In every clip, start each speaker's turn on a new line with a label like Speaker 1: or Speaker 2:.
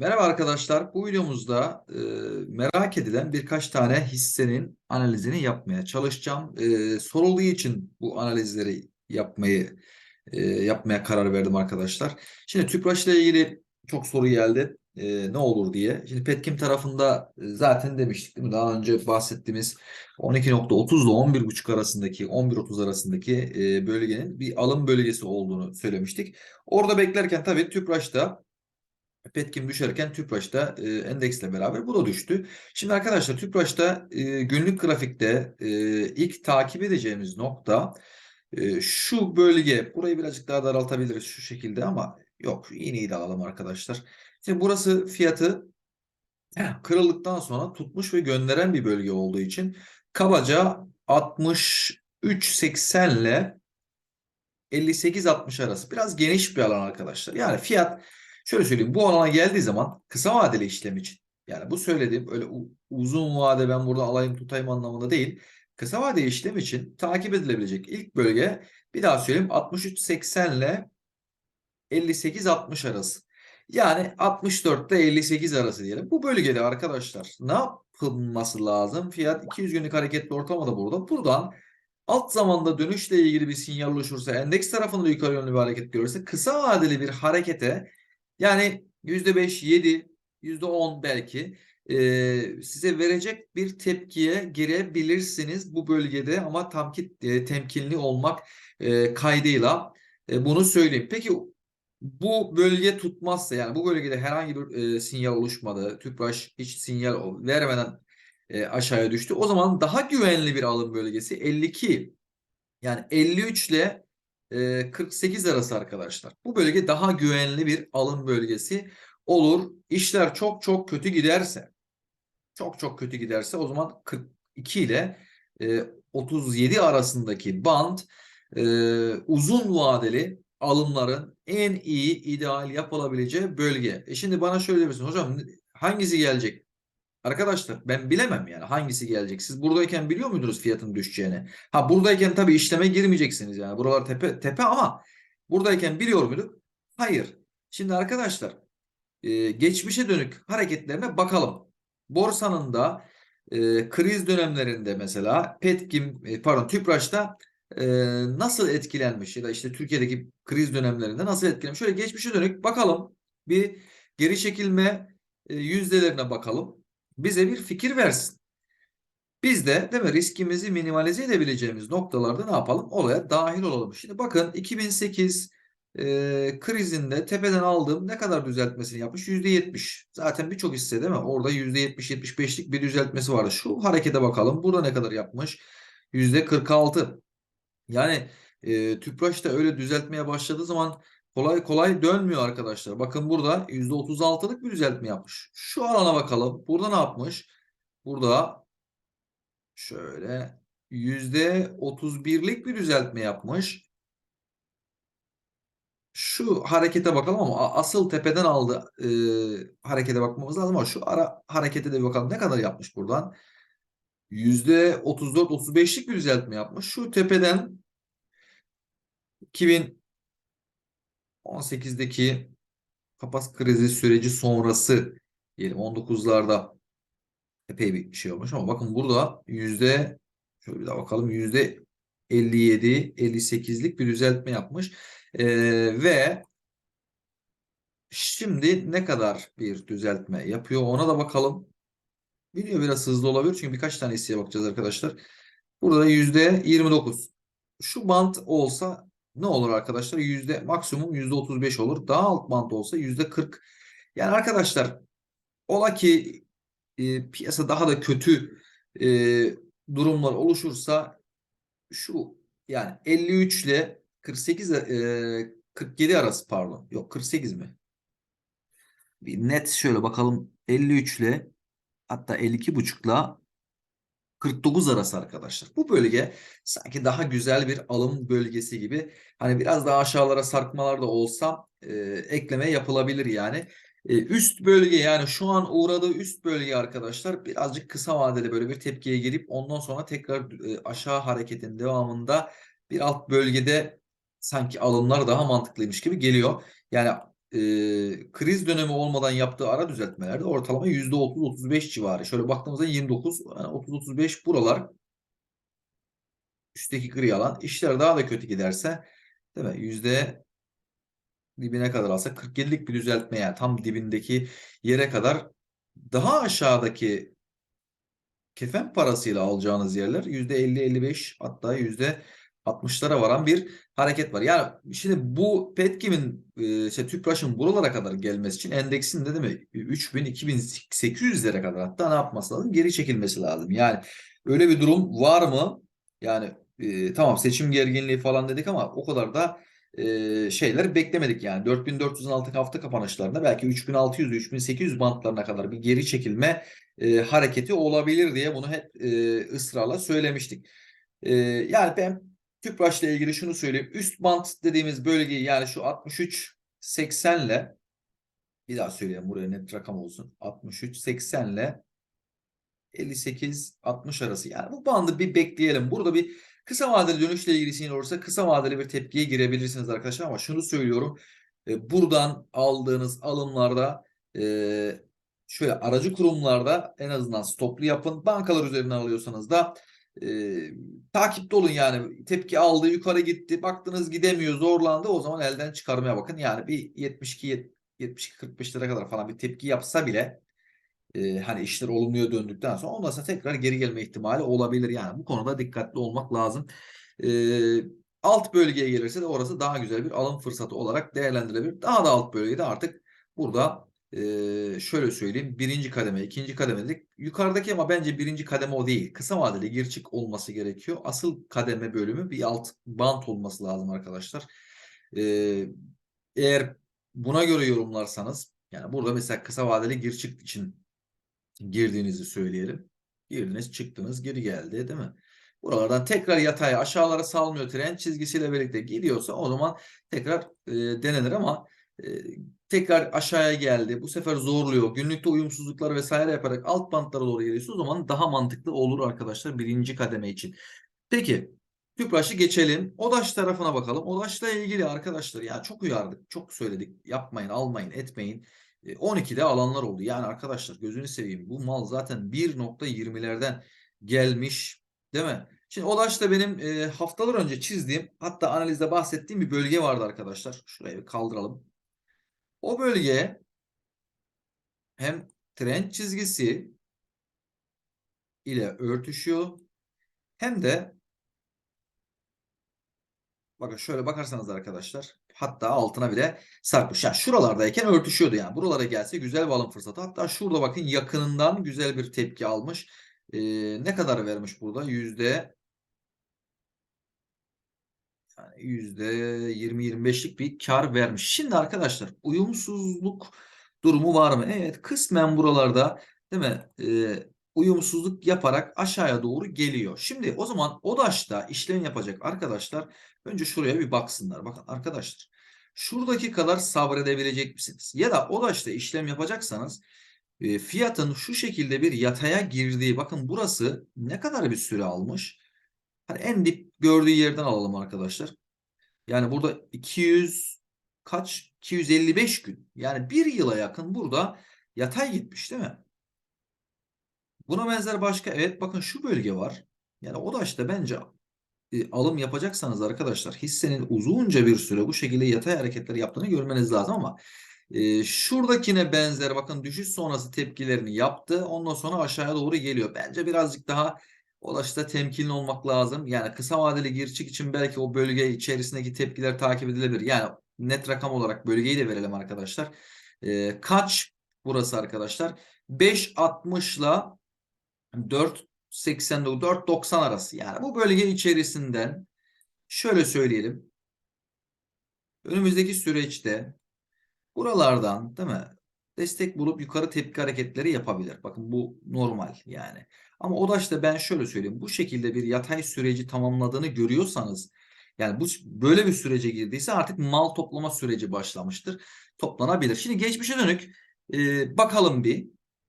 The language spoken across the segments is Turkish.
Speaker 1: Merhaba arkadaşlar. Bu videomuzda e, merak edilen birkaç tane hissenin analizini yapmaya çalışacağım. E, sorulduğu için bu analizleri yapmayı e, yapmaya karar verdim arkadaşlar. Şimdi Tüpraş ile ilgili çok soru geldi. E, ne olur diye. Şimdi Petkim tarafında e, zaten demiştik değil mi? Daha önce bahsettiğimiz 12.30 ile 11.5 arasındaki 11.30 arasındaki e, bölgenin bir alım bölgesi olduğunu söylemiştik. Orada beklerken tabii Tüpraş'ta Petkim düşerken Tüpraş'ta e, endeksle beraber bu da düştü. Şimdi arkadaşlar Tüpraş'ta e, günlük grafikte e, ilk takip edeceğimiz nokta e, şu bölge. Burayı birazcık daha daraltabiliriz şu şekilde ama yok iğneyi de alalım arkadaşlar. Şimdi burası fiyatı heh, kırıldıktan sonra tutmuş ve gönderen bir bölge olduğu için kabaca 63.80 ile 58-60 arası biraz geniş bir alan arkadaşlar. Yani fiyat Şöyle söyleyeyim bu alana geldiği zaman kısa vadeli işlem için yani bu söylediğim öyle uzun vade ben burada alayım tutayım anlamında değil. Kısa vadeli işlem için takip edilebilecek ilk bölge bir daha söyleyeyim 63.80 ile 58-60 arası. Yani 64 ile 58 arası diyelim. Bu bölgede arkadaşlar ne yapılması lazım? Fiyat 200 günlük hareketli ortamada burada. Buradan alt zamanda dönüşle ilgili bir sinyal oluşursa, endeks tarafında yukarı yönlü bir hareket görürse kısa vadeli bir harekete yani %5, 7, %10 belki e, size verecek bir tepkiye girebilirsiniz bu bölgede ama tam ki e, temkinli olmak e, kaydıyla e, bunu söyleyeyim. Peki bu bölge tutmazsa yani bu bölgede herhangi bir e, sinyal oluşmadı. Tüpraş hiç sinyal vermeden e, aşağıya düştü. O zaman daha güvenli bir alım bölgesi 52 yani 53 ile 48 arası arkadaşlar. Bu bölge daha güvenli bir alım bölgesi olur. İşler çok çok kötü giderse çok çok kötü giderse o zaman 42 ile 37 arasındaki band uzun vadeli alımların en iyi ideal yapılabileceği bölge. E şimdi bana şöyle demesin hocam hangisi gelecek? Arkadaşlar ben bilemem yani hangisi gelecek. Siz buradayken biliyor muydunuz fiyatın düşeceğini? Ha buradayken tabii işleme girmeyeceksiniz yani. Buralar tepe tepe ama buradayken biliyor muyduk? Hayır. Şimdi arkadaşlar e, geçmişe dönük hareketlerine bakalım. Borsanın da e, kriz dönemlerinde mesela Petkim e, pardon Tüpraş'ta e, nasıl etkilenmiş ya da işte Türkiye'deki kriz dönemlerinde nasıl etkilenmiş? Şöyle geçmişe dönük bakalım. Bir geri çekilme e, yüzdelerine bakalım bize bir fikir versin. Biz de değil mi riskimizi minimalize edebileceğimiz noktalarda ne yapalım? Olaya dahil olalım. Şimdi bakın 2008 e, krizinde tepeden aldığım ne kadar düzeltmesini yapmış? %70. Zaten birçok hisse değil mi? Orada %70-75'lik bir düzeltmesi vardı. Şu harekete bakalım. Burada ne kadar yapmış? %46. Yani e, Tüpraş da öyle düzeltmeye başladığı zaman kolay kolay dönmüyor arkadaşlar. Bakın burada %36'lık bir düzeltme yapmış. Şu alana bakalım. Burada ne yapmış? Burada şöyle %31'lik bir düzeltme yapmış. Şu harekete bakalım ama asıl tepeden aldı e, harekete bakmamız lazım ama şu ara harekete de bir bakalım ne kadar yapmış buradan. %34-35'lik bir düzeltme yapmış. Şu tepeden 2000 18'deki kapas krizi süreci sonrası diyelim 19'larda epey bir şey olmuş ama bakın burada yüzde şöyle bir daha bakalım yüzde 57 58'lik bir düzeltme yapmış. Ee, ve şimdi ne kadar bir düzeltme yapıyor ona da bakalım. Video biraz hızlı olabilir çünkü birkaç tane hisseye bakacağız arkadaşlar. Burada yüzde 29 şu bant olsa ne olur arkadaşlar? Yüzde maksimum yüzde 35 olur. Daha alt bant olsa yüzde 40. Yani arkadaşlar ola ki e, piyasa daha da kötü e, durumlar oluşursa şu yani 53 ile 48 e, 47 arası pardon. Yok 48 mi? Bir net şöyle bakalım 53 ile hatta 52 buçukla 49 arası arkadaşlar. Bu bölge sanki daha güzel bir alım bölgesi gibi. Hani biraz daha aşağılara sarkmalar da olsa e, ekleme yapılabilir yani. E, üst bölge yani şu an uğradığı üst bölge arkadaşlar birazcık kısa vadeli böyle bir tepkiye girip ondan sonra tekrar e, aşağı hareketin devamında bir alt bölgede sanki alımlar daha mantıklıymış gibi geliyor. Yani e, kriz dönemi olmadan yaptığı ara düzeltmelerde ortalama %30-35 civarı. Şöyle baktığımızda 29, yani 30-35 buralar üstteki gri alan. İşler daha da kötü giderse değil mi? Yüzde dibine kadar alsa 47'lik bir düzeltme yani tam dibindeki yere kadar daha aşağıdaki kefen parasıyla alacağınız yerler %50-55 hatta %60'lara varan bir hareket var. Yani şimdi bu Petkim'in e, işte Tüpraş'ın buralara kadar gelmesi için endeksin de değil mi 3000 2800'lere kadar hatta ne yapması lazım? Geri çekilmesi lazım. Yani öyle bir durum var mı? Yani e, tamam seçim gerginliği falan dedik ama o kadar da e, şeyler beklemedik yani. 4400'ün altı hafta kapanışlarında belki 3600 3800 bantlarına kadar bir geri çekilme e, hareketi olabilir diye bunu hep e, ısrarla söylemiştik. E, yani ben Tüpraş'la ilgili şunu söyleyeyim. Üst bant dediğimiz bölgeyi yani şu 63 80 ile bir daha söyleyeyim buraya net rakam olsun. 63 80 ile 58-60 arası. Yani bu bandı bir bekleyelim. Burada bir kısa vadeli dönüşle ilgili sinyal olursa kısa vadeli bir tepkiye girebilirsiniz arkadaşlar. Ama şunu söylüyorum. E, buradan aldığınız alımlarda e, şöyle aracı kurumlarda en azından stoplu yapın. Bankalar üzerinden alıyorsanız da e, takipte olun yani. Tepki aldı, yukarı gitti. Baktınız gidemiyor, zorlandı. O zaman elden çıkarmaya bakın. Yani bir 72 72 lira kadar falan bir tepki yapsa bile e, hani işler olumluya döndükten sonra ondan sonra tekrar geri gelme ihtimali olabilir. Yani bu konuda dikkatli olmak lazım. E, alt bölgeye gelirse de orası daha güzel bir alım fırsatı olarak değerlendirilebilir. Daha da alt bölgede artık burada şöyle söyleyeyim. Birinci kademe, ikinci kademe dedik. Yukarıdaki ama bence birinci kademe o değil. Kısa vadeli gir çık olması gerekiyor. Asıl kademe bölümü bir alt bant olması lazım arkadaşlar. Eğer buna göre yorumlarsanız yani burada mesela kısa vadeli gir çık için girdiğinizi söyleyelim. Girdiniz, çıktınız, geri geldi değil mi? Buralardan tekrar yatay aşağılara salmıyor trend çizgisiyle birlikte gidiyorsa o zaman tekrar e, denenir ama e, tekrar aşağıya geldi. Bu sefer zorluyor. Günlükte uyumsuzluklar vesaire yaparak alt bantlara doğru geliyorsa o zaman daha mantıklı olur arkadaşlar birinci kademe için. Peki Tüpraş'ı geçelim. ODAŞ tarafına bakalım. ODAŞ'la ilgili arkadaşlar ya çok uyardık. Çok söyledik. Yapmayın, almayın, etmeyin. 12'de alanlar oldu. Yani arkadaşlar gözünü seveyim bu mal zaten 1.20'lerden gelmiş değil mi? Şimdi ODAŞ'ta benim e, haftalar önce çizdiğim hatta analizde bahsettiğim bir bölge vardı arkadaşlar. Şurayı kaldıralım. O bölgeye hem trend çizgisi ile örtüşüyor hem de bakın şöyle bakarsanız arkadaşlar hatta altına bile sarkmış. Yani şuralardayken örtüşüyordu yani. Buralara gelse güzel bir alım fırsatı. Hatta şurada bakın yakınından güzel bir tepki almış. Ee, ne kadar vermiş burada? Yüzde yani yüzde 20-25'lik bir kar vermiş. Şimdi arkadaşlar uyumsuzluk durumu var mı? Evet kısmen buralarda değil mi? Ee, uyumsuzluk yaparak aşağıya doğru geliyor. Şimdi o zaman ODAŞ'ta işlem yapacak arkadaşlar önce şuraya bir baksınlar. Bakın arkadaşlar şuradaki kadar sabredebilecek misiniz? Ya da ODAŞ'ta işlem yapacaksanız e, fiyatın şu şekilde bir yataya girdiği bakın burası ne kadar bir süre almış? Hani en dip gördüğü yerden alalım arkadaşlar. Yani burada 200 kaç? 255 gün. Yani bir yıla yakın burada yatay gitmiş değil mi? Buna benzer başka evet bakın şu bölge var. Yani o da işte bence e, alım yapacaksanız arkadaşlar hissenin uzunca bir süre bu şekilde yatay hareketler yaptığını görmeniz lazım ama e, şuradakine benzer bakın düşüş sonrası tepkilerini yaptı. Ondan sonra aşağıya doğru geliyor. Bence birazcık daha ulaşta temkinli olmak lazım. Yani kısa vadeli gir için belki o bölge içerisindeki tepkiler takip edilebilir. Yani net rakam olarak bölgeyi de verelim arkadaşlar. E, kaç burası arkadaşlar? 5.60 ile 4.89 4.90 arası. Yani bu bölge içerisinden şöyle söyleyelim. Önümüzdeki süreçte buralardan değil mi? Destek bulup yukarı tepki hareketleri yapabilir. Bakın bu normal yani. Ama o da işte ben şöyle söyleyeyim. Bu şekilde bir yatay süreci tamamladığını görüyorsanız yani bu böyle bir sürece girdiyse artık mal toplama süreci başlamıştır. Toplanabilir. Şimdi geçmişe dönük e, bakalım bir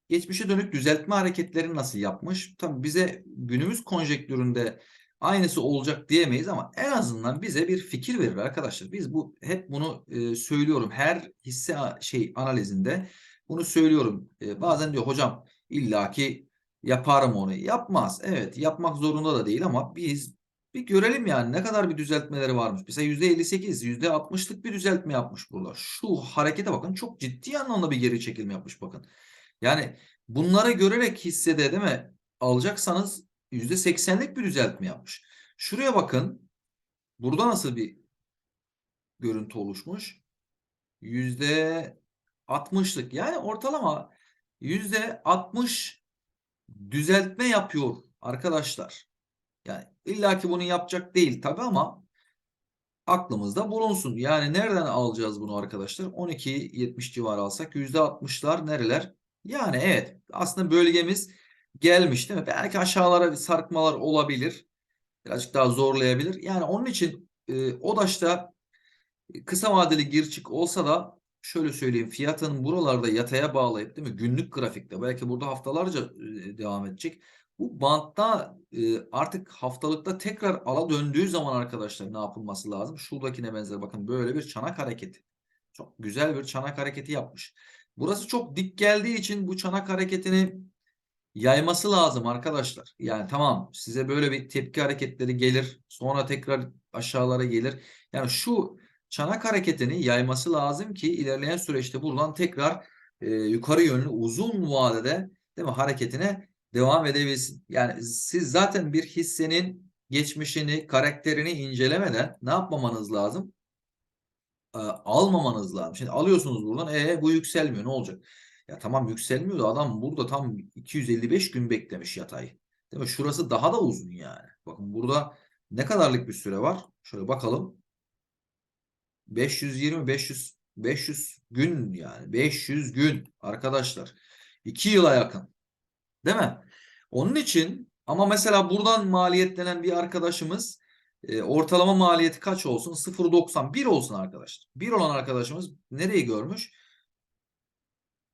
Speaker 1: geçmişe dönük düzeltme hareketlerini nasıl yapmış? Tabii bize günümüz konjektüründe aynısı olacak diyemeyiz ama en azından bize bir fikir verir arkadaşlar. Biz bu hep bunu e, söylüyorum. Her hisse şey analizinde bunu söylüyorum. E, bazen diyor hocam illaki yaparım onu. Yapmaz. Evet, yapmak zorunda da değil ama biz bir görelim yani ne kadar bir düzeltmeleri varmış. Mesela %58, %60'lık bir düzeltme yapmış burada. Şu harekete bakın çok ciddi anlamda bir geri çekilme yapmış bakın. Yani bunları görerek hissede değil mi? Alacaksanız %80'lik bir düzeltme yapmış. Şuraya bakın. Burada nasıl bir görüntü oluşmuş? %60'lık. Yani ortalama %60 düzeltme yapıyor arkadaşlar. Yani illaki bunu yapacak değil tabi ama aklımızda bulunsun. Yani nereden alacağız bunu arkadaşlar? 12.70 civarı alsak %60'lar nereler? Yani evet aslında bölgemiz gelmiş değil mi? Belki aşağılara bir sarkmalar olabilir. Birazcık daha zorlayabilir. Yani onun için e, ODAŞ'ta kısa vadeli gir çık olsa da şöyle söyleyeyim fiyatın buralarda yataya bağlayıp değil mi? Günlük grafikte belki burada haftalarca e, devam edecek. Bu bantta e, artık haftalıkta tekrar ala döndüğü zaman arkadaşlar ne yapılması lazım? Şuradakine benzer bakın böyle bir çanak hareketi. Çok güzel bir çanak hareketi yapmış. Burası çok dik geldiği için bu çanak hareketini yayması lazım arkadaşlar. Yani tamam size böyle bir tepki hareketleri gelir. Sonra tekrar aşağılara gelir. Yani şu çanak hareketini yayması lazım ki ilerleyen süreçte buradan tekrar e, yukarı yönlü uzun vadede değil mi hareketine devam edebilsin. Yani siz zaten bir hissenin geçmişini, karakterini incelemeden ne yapmamanız lazım? E, almamanız lazım. Şimdi alıyorsunuz buradan e bu yükselmiyor ne olacak? Ya tamam yükselmiyor da adam burada tam 255 gün beklemiş yatay. Değil mi? Şurası daha da uzun yani. Bakın burada ne kadarlık bir süre var? Şöyle bakalım. 520 500 500 gün yani 500 gün arkadaşlar. 2 yıla yakın. Değil mi? Onun için ama mesela buradan maliyetlenen bir arkadaşımız e, ortalama maliyeti kaç olsun? 0.90 1 olsun arkadaşlar. 1 olan arkadaşımız nereyi görmüş?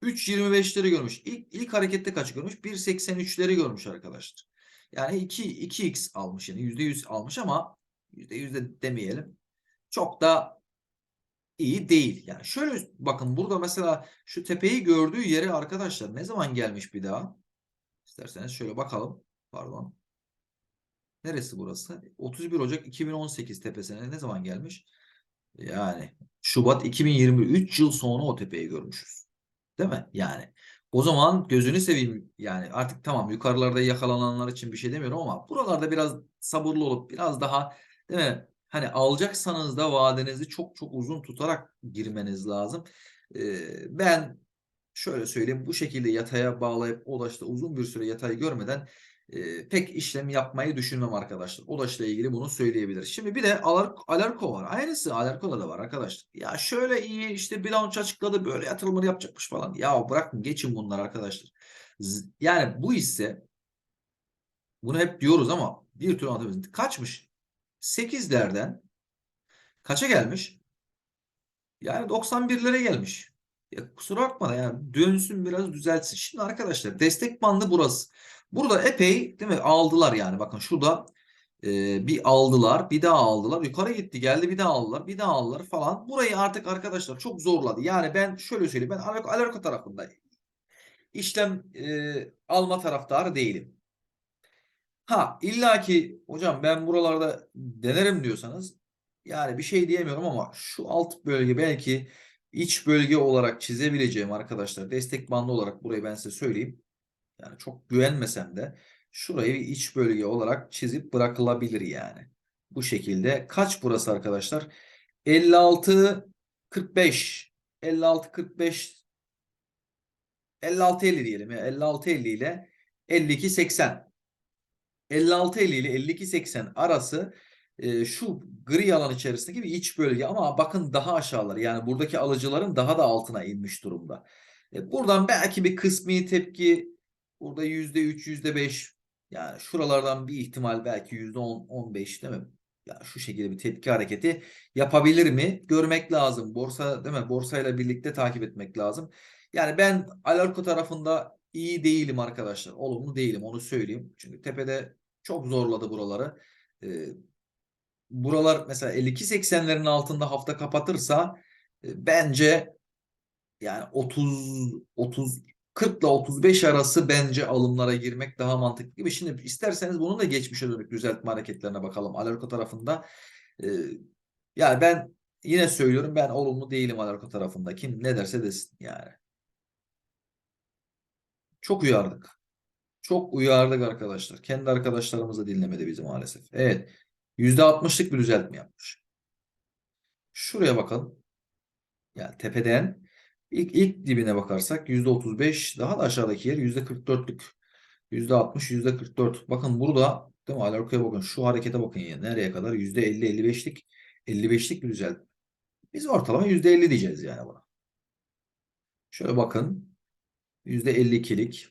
Speaker 1: 3.25'leri görmüş. İlk, ilk harekette kaç görmüş? 1.83'leri görmüş arkadaşlar. Yani 2, 2x almış yani %100 almış ama %100 de demeyelim. Çok da iyi değil. Yani şöyle bakın burada mesela şu tepeyi gördüğü yere arkadaşlar ne zaman gelmiş bir daha? İsterseniz şöyle bakalım. Pardon. Neresi burası? 31 Ocak 2018 tepesine ne zaman gelmiş? Yani Şubat 2023 yıl sonra o tepeyi görmüşüz. Değil mi? Yani o zaman gözünü seveyim yani artık tamam yukarılarda yakalananlar için bir şey demiyorum ama buralarda biraz sabırlı olup biraz daha değil mi? Hani alacaksanız da vadenizi çok çok uzun tutarak girmeniz lazım. Ee, ben şöyle söyleyeyim bu şekilde yataya bağlayıp Odaş'ta uzun bir süre yatayı görmeden e, pek işlem yapmayı düşünmem arkadaşlar. Odaş'la ilgili bunu söyleyebiliriz. Şimdi bir de Alar Alarko var. Aynısı Alarko'da da var arkadaşlar. Ya şöyle iyi işte bilanço açıkladı böyle yatırımları yapacakmış falan. Ya bırakın geçin bunlar arkadaşlar. Yani bu hisse bunu hep diyoruz ama bir türlü anlatamıyoruz. Kaçmış? 8'lerden kaça gelmiş? Yani 91'lere gelmiş. Ya kusura bakma da yani dönsün biraz düzeltsin. Şimdi arkadaşlar destek bandı burası. Burada epey değil mi aldılar yani bakın şurada e, bir aldılar bir daha aldılar yukarı gitti geldi bir daha aldılar bir daha aldılar falan. Burayı artık arkadaşlar çok zorladı. Yani ben şöyle söyleyeyim ben Alarko, Alarko tarafında işlem e, alma taraftarı değilim. Ha illa ki hocam ben buralarda denerim diyorsanız yani bir şey diyemiyorum ama şu alt bölge belki iç bölge olarak çizebileceğim arkadaşlar destek bandı olarak burayı ben size söyleyeyim. Yani çok güvenmesem de şurayı bir iç bölge olarak çizip bırakılabilir yani. Bu şekilde. Kaç burası arkadaşlar? 56 45 56 45 56 50 diyelim ya. 56 50 ile 52 80 56 50 ile 52 80 arası e, şu gri alan içerisindeki bir iç bölge. Ama bakın daha aşağılar yani buradaki alıcıların daha da altına inmiş durumda. E, buradan belki bir kısmi tepki burada %3 %5 yani şuralardan bir ihtimal belki %10 15 değil mi? Ya şu şekilde bir tepki hareketi yapabilir mi? Görmek lazım. Borsa değil mi? Borsayla birlikte takip etmek lazım. Yani ben Alarko tarafında iyi değilim arkadaşlar. Olumlu değilim onu söyleyeyim. Çünkü tepede çok zorladı buraları. e, buralar mesela 52.80'lerin altında hafta kapatırsa e, bence yani 30 30 40 ile 35 arası bence alımlara girmek daha mantıklı gibi. Şimdi isterseniz bunun da geçmişe dönük düzeltme hareketlerine bakalım. Alarko tarafında e, yani ben yine söylüyorum ben olumlu değilim Alarko tarafında. Kim ne derse desin yani. Çok uyardık. Çok uyardık arkadaşlar. Kendi arkadaşlarımız da dinlemedi bizi maalesef. Evet. %60'lık bir düzeltme yapmış. Şuraya bakalım. Yani tepeden ilk, ilk dibine bakarsak %35 daha da aşağıdaki yer %44'lük. %60, %44. Bakın burada değil mi? Alarkoya bakın. Şu harekete bakın ya. Nereye kadar? %50-55'lik 55'lik bir düzeltme. Biz ortalama %50 diyeceğiz yani buna. Şöyle bakın. %52'lik.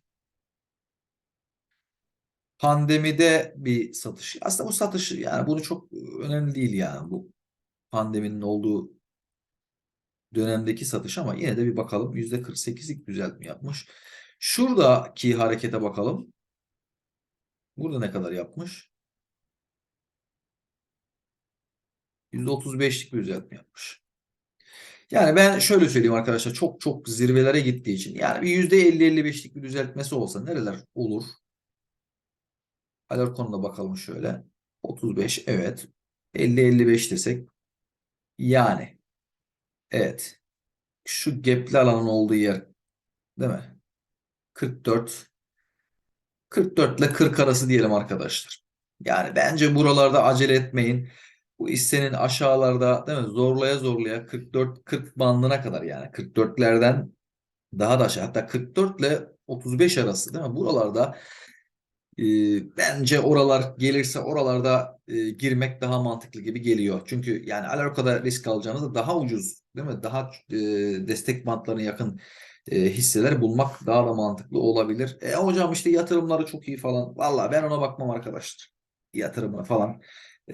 Speaker 1: Pandemide bir satış. Aslında bu satış yani bunu çok önemli değil yani bu pandeminin olduğu dönemdeki satış ama yine de bir bakalım %48'lik düzeltme yapmış. Şuradaki harekete bakalım. Burada ne kadar yapmış? %35'lik bir düzeltme yapmış. Yani ben şöyle söyleyeyim arkadaşlar çok çok zirvelere gittiği için yani bir %50-55'lik bir düzeltmesi olsa nereler olur? Alarkonuna bakalım şöyle. 35 evet. 50-55 desek yani evet şu gapli alanın olduğu yer değil mi? 44 44 ile 40 arası diyelim arkadaşlar. Yani bence buralarda acele etmeyin. Bu hissenin aşağılarda değil mi? Zorlaya zorlaya 44 40 bandına kadar yani 44'lerden daha da aşağı hatta 44 ile 35 arası değil mi? Buralarda e, bence oralar gelirse oralarda e, girmek daha mantıklı gibi geliyor. Çünkü yani Alarko'da risk alacağınızda daha ucuz değil mi? Daha e, destek bantlarına yakın e, hisseler bulmak daha da mantıklı olabilir. E hocam işte yatırımları çok iyi falan. Vallahi ben ona bakmam arkadaşlar. Yatırımı falan.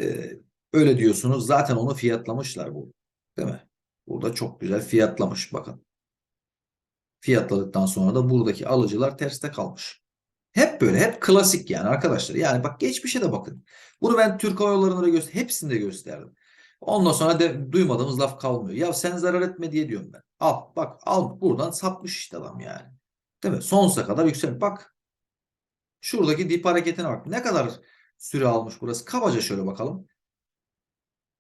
Speaker 1: E, öyle diyorsunuz. Zaten onu fiyatlamışlar bu. Değil mi? Burada çok güzel fiyatlamış bakın. Fiyatladıktan sonra da buradaki alıcılar terste kalmış. Hep böyle, hep klasik yani arkadaşlar. Yani bak geçmişe de bakın. Bunu ben Türk Hava Yolları'nda göster hepsinde gösterdim. Ondan sonra de duymadığımız laf kalmıyor. Ya sen zarar etme diye diyorum ben. Al bak al buradan sapmış işte adam yani. Değil mi? Sonsuza kadar yüksel. Bak şuradaki dip hareketine bak. Ne kadar süre almış burası? Kabaca şöyle bakalım.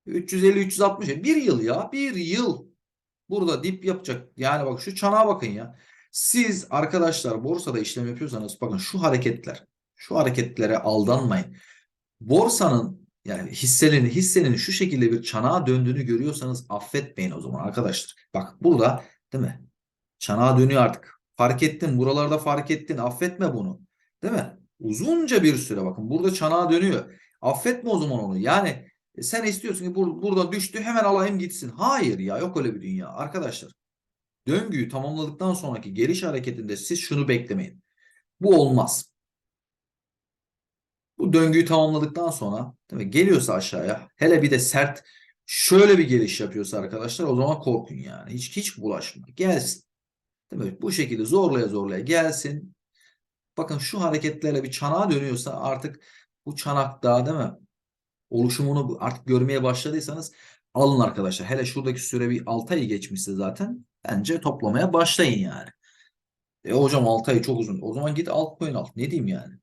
Speaker 1: 350-360 bir yıl ya bir yıl burada dip yapacak. Yani bak şu çanağa bakın ya. Siz arkadaşlar borsada işlem yapıyorsanız bakın şu hareketler şu hareketlere aldanmayın. Borsanın yani hissenin hissenin şu şekilde bir çanağa döndüğünü görüyorsanız affetmeyin o zaman arkadaşlar. Bak burada değil mi? Çanağa dönüyor artık. Fark ettin buralarda fark ettin affetme bunu. Değil mi? Uzunca bir süre bakın burada çanağa dönüyor. Affetme o zaman onu. Yani e, sen istiyorsun ki bur burada düştü hemen alayım gitsin. Hayır ya yok öyle bir dünya arkadaşlar. Döngüyü tamamladıktan sonraki geliş hareketinde siz şunu beklemeyin. Bu olmaz. Bu döngüyü tamamladıktan sonra değil mi? geliyorsa aşağıya hele bir de sert şöyle bir geliş yapıyorsa arkadaşlar o zaman korkun yani. Hiç hiç bulaşma. Gelsin. Değil mi? Bu şekilde zorlaya zorlaya gelsin. Bakın şu hareketlerle bir çanağa dönüyorsa artık bu çanakta değil mi? Oluşumunu artık görmeye başladıysanız alın arkadaşlar. Hele şuradaki süre bir 6 ay geçmişse zaten bence toplamaya başlayın yani. E hocam 6 ay çok uzun. O zaman git altcoin al. Ne diyeyim yani?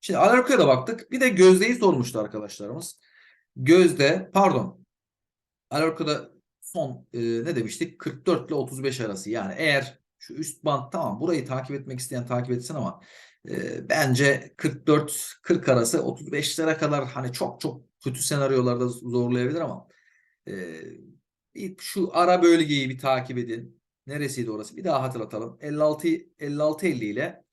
Speaker 1: Şimdi Alarko'ya da baktık. Bir de Gözde'yi sormuştu arkadaşlarımız. Gözde pardon Alarko'da son e, ne demiştik? 44 ile 35 arası. Yani eğer şu üst band tamam burayı takip etmek isteyen takip etsin ama e, bence 44-40 arası 35'lere kadar hani çok çok kötü senaryolarda zorlayabilir ama e, şu ara bölgeyi bir takip edin. Neresiydi orası? Bir daha hatırlatalım. 56 56 50 ile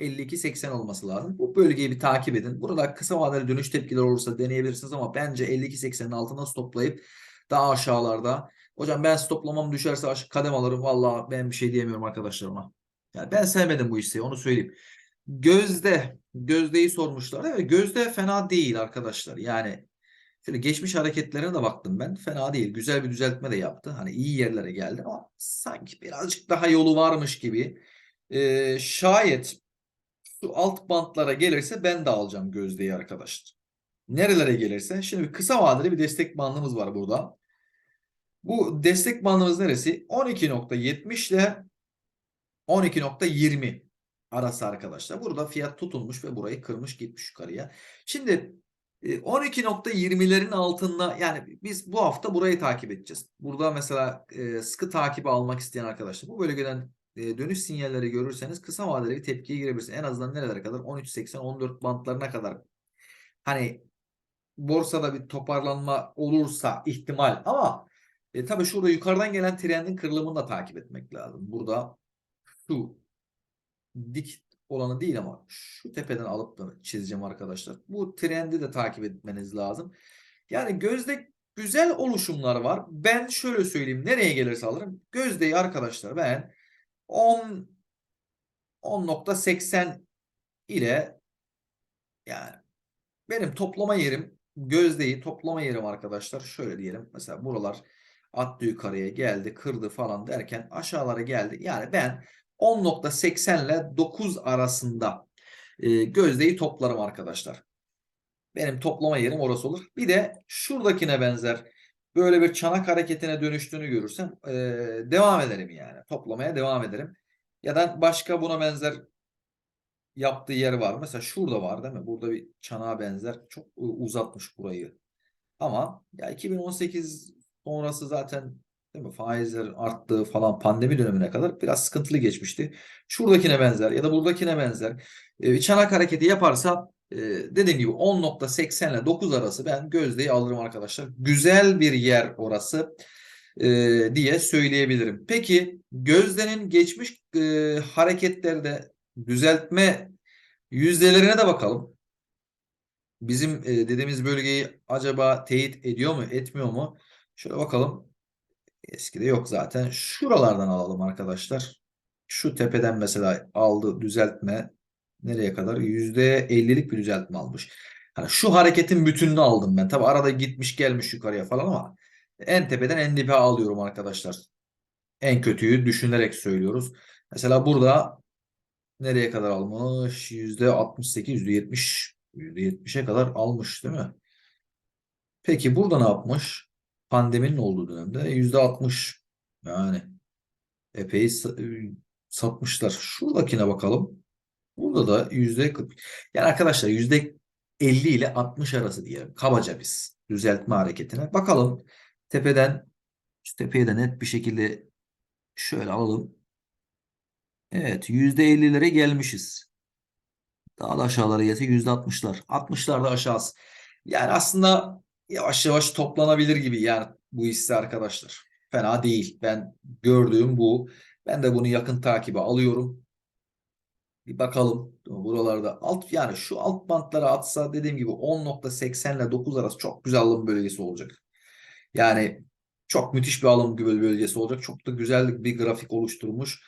Speaker 1: 52-80 olması lazım. Bu bölgeyi bir takip edin. Burada kısa vadeli dönüş tepkiler olursa deneyebilirsiniz ama bence 52-80'in altına stoplayıp daha aşağılarda. Hocam ben stoplamam düşerse kadem alırım. Valla ben bir şey diyemiyorum arkadaşlarıma. Yani ben sevmedim bu hisseyi onu söyleyeyim. Gözde, Gözde'yi sormuşlar. Evet Gözde fena değil arkadaşlar. Yani şöyle geçmiş hareketlerine de baktım ben. Fena değil. Güzel bir düzeltme de yaptı. Hani iyi yerlere geldi ama sanki birazcık daha yolu varmış gibi. Ee, şayet şu alt bantlara gelirse ben de alacağım Gözde'yi arkadaşlar. nerelere gelirse. Şimdi kısa vadeli bir destek bandımız var burada. Bu destek bandımız neresi? 12.70 ile 12.20 arası arkadaşlar. Burada fiyat tutulmuş ve burayı kırmış gitmiş yukarıya. Şimdi 12.20'lerin altında yani biz bu hafta burayı takip edeceğiz. Burada mesela e, sıkı takibi almak isteyen arkadaşlar bu bölgeden e, dönüş sinyalleri görürseniz kısa vadeli bir tepkiye girebilirsiniz. En azından nerelere kadar? 13.80-14 bantlarına kadar. Hani borsada bir toparlanma olursa ihtimal ama e, tabii şurada yukarıdan gelen trendin kırılımını da takip etmek lazım. Burada şu dik olanı değil ama şu tepeden alıp da çizeceğim arkadaşlar. Bu trendi de takip etmeniz lazım. Yani gözde güzel oluşumlar var. Ben şöyle söyleyeyim. Nereye gelirse alırım. Gözdeyi arkadaşlar ben 10 10.80 ile yani benim toplama yerim gözdeyi toplama yerim arkadaşlar. Şöyle diyelim. Mesela buralar attı yukarıya geldi kırdı falan derken aşağılara geldi. Yani ben 10.80 ile 9 arasında e, gözdeyi toplarım arkadaşlar. Benim toplama yerim orası olur. Bir de şuradakine benzer böyle bir çanak hareketine dönüştüğünü görürsem e, devam ederim yani. Toplamaya devam ederim. Ya da başka buna benzer yaptığı yer var. Mesela şurada var değil mi? Burada bir çanağa benzer. Çok uzatmış burayı. Ama ya 2018 sonrası zaten değil mi? Faizlerin arttığı falan pandemi dönemine kadar biraz sıkıntılı geçmişti. Şuradakine benzer ya da buradakine benzer. E, çanak hareketi yaparsa e, dediğim gibi 10.80 ile 9 arası ben gözdeyi alırım arkadaşlar. Güzel bir yer orası e, diye söyleyebilirim. Peki gözdenin geçmiş e, hareketlerde düzeltme yüzdelerine de bakalım. Bizim e, dediğimiz bölgeyi acaba teyit ediyor mu, etmiyor mu? Şöyle bakalım. Eskide yok zaten. Şuralardan alalım arkadaşlar. Şu tepeden mesela aldı düzeltme. Nereye kadar? %50'lik bir düzeltme almış. Hani şu hareketin bütününü aldım ben. Tabi arada gitmiş gelmiş yukarıya falan ama en tepeden en dibe alıyorum arkadaşlar. En kötüyü düşünerek söylüyoruz. Mesela burada nereye kadar almış? %68, %70, %70'e kadar almış değil mi? Peki burada ne yapmış? Pandeminin olduğu dönemde %60 yani epey satmışlar. Şuradakine bakalım. Burada da %40. Yani arkadaşlar %50 ile 60 arası diyelim. Kabaca biz düzeltme hareketine. Bakalım tepeden şu tepeye de net bir şekilde şöyle alalım. Evet %50'lere gelmişiz. Daha da aşağılara gelse %60'lar. 60'lar da aşağısı. Yani aslında yavaş yavaş toplanabilir gibi yani bu hisse arkadaşlar. Fena değil. Ben gördüğüm bu. Ben de bunu yakın takibe alıyorum. Bir bakalım. Buralarda alt yani şu alt bantlara atsa dediğim gibi 10.80 ile 9 arası çok güzel alım bölgesi olacak. Yani çok müthiş bir alım bölgesi olacak. Çok da güzel bir grafik oluşturmuş.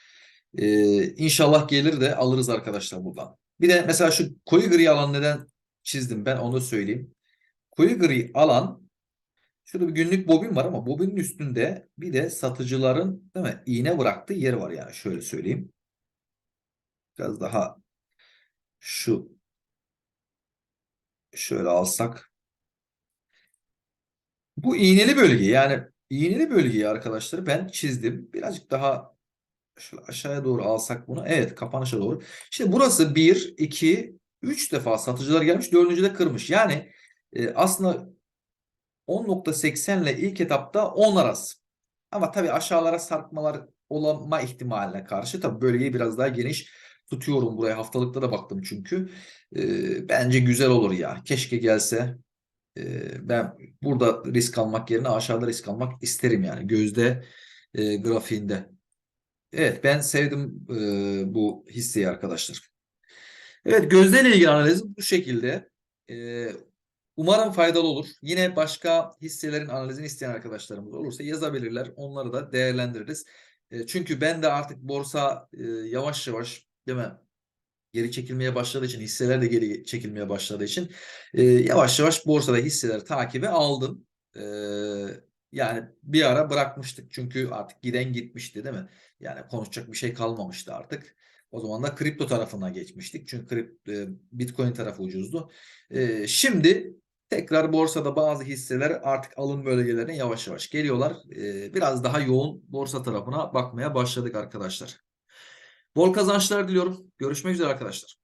Speaker 1: Ee, inşallah gelir de alırız arkadaşlar buradan. Bir de mesela şu koyu gri alan neden çizdim ben onu söyleyeyim. Koyu gri alan şurada bir günlük bobin var ama bobinin üstünde bir de satıcıların değil mi iğne bıraktığı yer var yani şöyle söyleyeyim. Biraz daha şu şöyle alsak. Bu iğneli bölge yani iğneli bölgeyi arkadaşlar ben çizdim. Birazcık daha şöyle aşağıya doğru alsak bunu. Evet kapanışa doğru. Şimdi burası 1, 2, 3 defa satıcılar gelmiş. Dördüncü de kırmış. Yani e, aslında 10.80 ile ilk etapta 10 arası. Ama tabii aşağılara sarkmalar olma ihtimaline karşı tabii bölgeyi biraz daha geniş tutuyorum buraya. Haftalıkta da baktım çünkü. E, bence güzel olur ya. Keşke gelse. E, ben burada risk almak yerine aşağıda risk almak isterim yani. Gözde e, grafiğinde. Evet ben sevdim e, bu hisseyi arkadaşlar. Evet gözde ile ilgili analizim bu şekilde. E, umarım faydalı olur. Yine başka hisselerin analizini isteyen arkadaşlarımız olursa yazabilirler. Onları da değerlendiririz. E, çünkü ben de artık borsa e, yavaş yavaş değil mi? Geri çekilmeye başladığı için hisseler de geri çekilmeye başladığı için e, yavaş yavaş borsada hisseleri takibe aldım. Yani bir ara bırakmıştık çünkü artık giden gitmişti değil mi? Yani konuşacak bir şey kalmamıştı artık. O zaman da kripto tarafına geçmiştik. Çünkü kripto, Bitcoin tarafı ucuzdu. Şimdi Tekrar borsada bazı hisseler artık alım bölgelerine yavaş yavaş geliyorlar. Ee, biraz daha yoğun borsa tarafına bakmaya başladık arkadaşlar. Bol kazançlar diliyorum. Görüşmek üzere arkadaşlar.